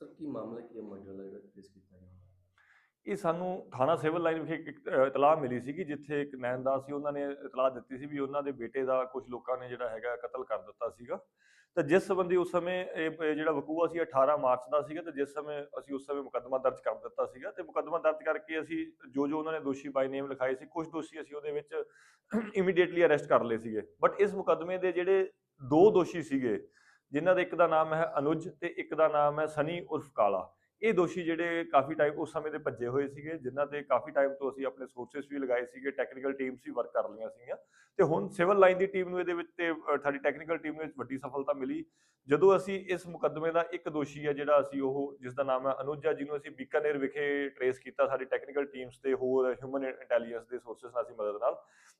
Sir ਕੀ ਮਾਮਲਾ ਕੀ ਹੈ murder ਦਾ ਜਿਹੜਾ ਕੇਸ ਕੀਤਾ ਗਿਆ ਇਹ ਸਾਨੂੰ ਥਾਣਾ ਸਿਵਲ ਲਾਈਨ ਵਿਖੇ ਇੱਕ ਅ, ਇਤਲਾਹ ਮਿਲੀ ਸੀ ਜਿੱਥੇ ਇੱਕ ਨੈਨਦਾਸ ਸੀ ਉਹਨਾਂ ਨੇ ਇਤਲਾਹ ਦਿੱਤੀ ਸੀ ਵੀ ਉਹਨਾਂ ਦੇ ਬੇਟੇ ਦਾ ਕੁਝ ਲੋਕਾਂ ਨੇ ਜਿਹੜਾ ਹੈਗਾ ਕਤਲ ਕਰ ਦਿੱਤਾ ਸੀਗਾ। ਤਾਂ ਜਿਸ ਸੰਬੰਧੀ ਉਸ ਸਮੇਂ ਇਹ ਇਹ ਜਿਹੜਾ ਵਕੂਆ ਸੀ 18 ਮਾਰਚ ਦਾ ਸੀਗਾ ਤੇ ਜਿਸ ਸਮੇਂ ਅਸੀਂ ਉਸ ਸਮੇਂ ਮੁਕੱਦਮਾ ਦਰਜ ਕਰ ਦਿੱਤਾ ਸੀਗਾ ਤੇ ਮੁਕੱਦਮਾ ਦਰਜ ਕਰਕੇ ਅਸੀਂ ਜੋ ਜੋ ਉਹਨਾਂ ਨੇ ਦੋਸ਼ੀ ਬਾਈ ਨੇਮ ਲਿਖਾਏ ਸੀ ਕੁਝ ਦੋਸ਼ੀ ਅਸੀਂ ਉਹਦੇ ਵਿੱਚ ਇਮੀਡੀਏਟਲੀ ਅਰੈਸਟ ਕਰ ਲਏ ਸੀਗੇ। ਬਟ ਇਸ ਮੁਕੱਦਮੇ ਦੇ ਜਿਹੜੇ ਦੋ ਦੋਸ਼ੀ ਸੀਗੇ ਜਿਨ੍ਹਾਂ ਦੇ ਇੱਕ ਦਾ ਨਾਮ ਹੈ ਅਨੁਜ ਤੇ ਇੱਕ ਦਾ ਨਾਮ ਹੈ ਸਨੀ ਉਰਫ ਕਾਲਾ। ਇਹ ਦੋਸ਼ੀ ਜਿਹੜੇ ਕਾਫੀ ਟਾਈਮ ਉਸ ਸਮੇਂ ਦੇ ਭੱਜੇ ਹੋਏ ਸੀਗੇ, ਜਿਨ੍ਹਾਂ ਤੇ ਕਾਫੀ ਟਾਈਮ ਤੋਂ ਅਸੀਂ ਆਪਣੇ ਸੋਰਸਸ ਵੀ ਲਗਾਏ ਸੀਗੇ ਟੈਕਨੀਕਲ ਟੀਮਸ ਵੀ ਵਰਕ ਕਰ ਲਈਆਂ ਸੀਗੀਆਂ। ਤੇ ਹੁਣ ਸਿਵਲ ਲਾਈਨ ਦੀ ਟੀਮ ਨੂੰ ਇਹਦੇ ਵਿੱਚ ਤੇ ਸਾਡੀ ਟੈਕਨੀਕਲ ਟੀਮ ਨੂੰ ਵੱਡੀ ਸਫਲਤਾ ਮਿਲੀ। ਜਦੋਂ ਅਸੀਂ ਇਸ ਮੁਕੱਦਮੇ ਦਾ ਇੱਕ ਦੋਸ਼ੀ ਹੈ ਜਿਹੜਾ ਅਸੀਂ ਉਹ, ਜਿਸ ਦਾ ਨਾਮ ਹੈ ਅਨੁਜਾ ਜਿਹਨੂੰ ਅਸੀਂ ਬੀਕਾਨੇਰ ਵਿਖੇ ਟਰੇਸ ਕੀਤਾ ਸਾਡੀ ਟੈਕਨੀਕਲ ਟੀਮਸ ਤੇ ਹੋਰ ਹਿਊਮਨ ਇੰਟੈਲੀਜੈਂਸ ਦੇ ਸੋਰਸਸ ਨਾਲ ਅਸੀਂ ਮਦਦ ਨਾਲ।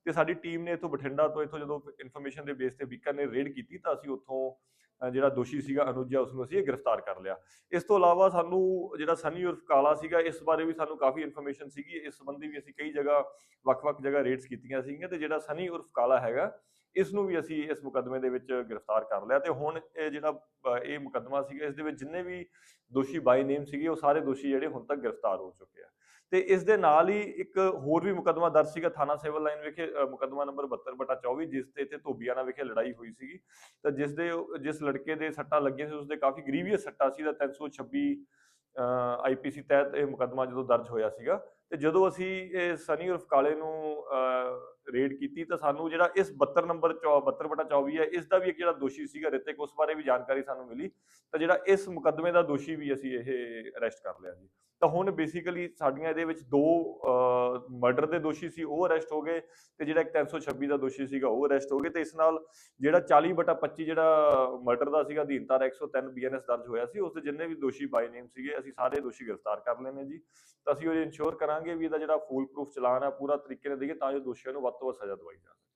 ਤੇ ਸਾਡੀ ਟੀਮ ਨੇ ਇੱਥੋਂ ਬਠਿੰਡਾ ਤੋਂ ਇੱਥੋਂ ਜਦੋਂ ਇਨਫੋਰਮੇਸ਼ਨ ਦੇ ਬੇਸ ਤੇ ਬੀਕਾਨੇਰ ਰੇਡ ਕੀਤੀ ਤਾਂ ਅਸੀਂ ਉੱਥੋਂ ਜਿਹੜਾ ਦੋਸ਼ੀ ਸੀਗਾ ਅਨੁਜਾ ਉਸ ਨੂੰ ਅਸੀਂ ਗ੍ਰਿਫਤਾਰ ਕਰ ਲਿਆ। ਇਸ ਤੋਂ ਇਲਾਵਾ ਸਾਨੂੰ ਜਿਹੜਾ ਸਨੀ ਉਰਫ ਕਾਲਾ ਸੀਗਾ, ਇਸ ਬਾਰੇ ਵੀ ਸਾਨੂੰ ਕਾਫੀ ਇਨਫੋਰਮੇਸ਼ਨ ਸੀਗੀ। ਇਸ ਸੰਬੰਧੀ ਵੀ ਅਸੀਂ ਕਈ ਜਗ੍ਹਾ, ਵੱਖ-ਵੱਖ ਜਗ੍ਹਾ ਰੇਡਸ ਕੀਤੀਆਂ ਸੀਗੀਆਂ ਤੇ ਜਿਹੜਾ ਸਨੀ ਉਰਫ ਕਾਲਾ ਹੈਗਾ ਇਸ ਨੂੰ ਵੀ ਅਸੀਂ ਇਸ ਮੁਕੱਦਮੇ ਦੇ ਵਿੱਚ ਗ੍ਰਿਫਤਾਰ ਕਰ ਲਿਆ ਤੇ ਹੁਣ ਇਹ ਜਿਹੜਾ ਇਹ ਮੁਕੱਦਮਾ ਸੀਗਾ, ਇਸ ਦੇ ਵਿੱਚ ਜਿੰਨੇ ਵੀ ਦੋਸ਼ੀ ਬਾਈ ਨੇਮ ਸੀਗੇ, ਉਹ ਸਾਰੇ ਦੋਸ਼ੀ ਜਿਹੜੇ ਹੁਣ ਤੱਕ ਗ੍ਰਿਫਤਾਰ ਹੋ ਚੁੱਕੇ ਆ। ਤੇ ਇਸ ਦੇ ਨਾਲ ਹੀ ਇੱਕ ਹੋਰ ਵੀ ਮੁਕੱਦਮਾ ਦਰਜ ਸੀਗਾ, ਥਾਣਾ ਸਿਵਲ ਲਾਈਨ ਵਿਖੇ ਮੁਕੱਦਮਾ ਨੰਬਰ 72 ਬਟਾ 24 ਜਿਸ ਤੇ ਇੱਥੇ ਧੋਬੀਆਣਾ ਵਿਖੇ ਲੜਾਈ ਹੋਈ ਸੀਗੀ। ਤਾਂ ਜਿਸ ਦੇ, ਜਿਸ ਲੜਕੇ ਦੇ ਸੱਟਾਂ ਲੱਗੀਆਂ ਸੀ ਉਸ ਦੇ ਕਾਫੀ ਗਰੀਵੀਅਸ ਸੱਟਾਂ ਸੀ, ਦਾ 326 ਆਈਪੀਸੀ ਤਹਿਤ ਇਹ ਮੁਕੱਦਮਾ ਜਦੋਂ ਦਰਜ ਹੋਇਆ ਸੀਗਾ, ਤੇ ਜਦੋਂ ਅਸੀਂ ਇਹ ਸਨੀ ਉਰਫ ਕਾਲੇ ਨੂੰ ਰੇਡ ਕੀਤੀ, ਤਾਂ ਸਾਨੂੰ ਜਿਹੜਾ ਇਸ 72 ਨੰਬਰ 72 ਬਟਾ 24 ਹੈ, ਇਸ ਦਾ ਵੀ ਇੱਕ ਜਿਹੜਾ ਦੋਸ਼ੀ ਸੀਗਾ ਰਿਤਿਕ, ਉਸ ਬਾਰੇ ਵੀ ਜਾਣਕਾਰੀ ਸਾਨੂੰ ਮਿਲੀ, ਤਾਂ ਜਿਹੜਾ ਇਸ ਮੁਕੱਦਮੇ ਦਾ ਦੋਸ਼ੀ ਵੀ ਅਸੀਂ ਇਹ ਅਰੈਸਟ ਕਰ ਲਿਆ ਜੀ। ਤਾਂ ਹੁਣ ਬੇਸਿਕਲੀ ਸਾਡੀਆਂ ਇਹਦੇ ਵਿੱਚ ਦੋ ਮਰਡਰ ਦੇ ਦੋਸ਼ੀ ਸੀ, ਉਹ ਅਰੈਸਟ ਹੋ ਗਏ ਤੇ ਜਿਹੜਾ ਇੱਕ 326 ਦਾ ਦੋਸ਼ੀ ਸੀਗਾ, ਉਹ ਅਰੈਸਟ ਹੋ ਗਏ ਤੇ ਇਸ ਨਾਲ ਜਿਹੜਾ 40 ਬਟਾ 25 ਜਿਹੜਾ ਮਰਡਰ ਦਾ ਸੀਗਾ ਅਧੀਨ ਧਾਰਾ 103 ਬੀਐਨਐਸ ਦਰਜ ਹੋਇਆ ਸੀ, ਉਸ ਦੇ ਜਿੰਨੇ ਵੀ ਦੋਸ਼ੀ ਬਾਈ ਨੇਮ ਸੀਗੇ, ਅਸੀਂ ਸਾਰੇ ਦੋਸ਼ੀ ਗ੍ਰਿਫਤਾਰ ਕਰ ਲਏ ਨੇ ਜੀ। ਤਾਂ ਅਸੀਂ ਉਹ ਇਨਸ਼ੋਰ ਕਰਾਂਗੇ ਵੀ ਇਹਦਾ ਜਿਹੜਾ ਫੂਲ ਪ੍ਰੂਫ ਚਲਾਨ ਹੈ ਪੂਰਾ ਤਰੀਕੇ ਨਾਲ ਦੇਈਏ ਤਾਂ ਜੋ ਦੋਸ਼ੀਆਂ ਨੂੰ ਵੱਧ ਤੋਂ ਵੱਧ ਸਜ਼ਾ ਦਵਾਈ ਜਾ ਸਕੇ।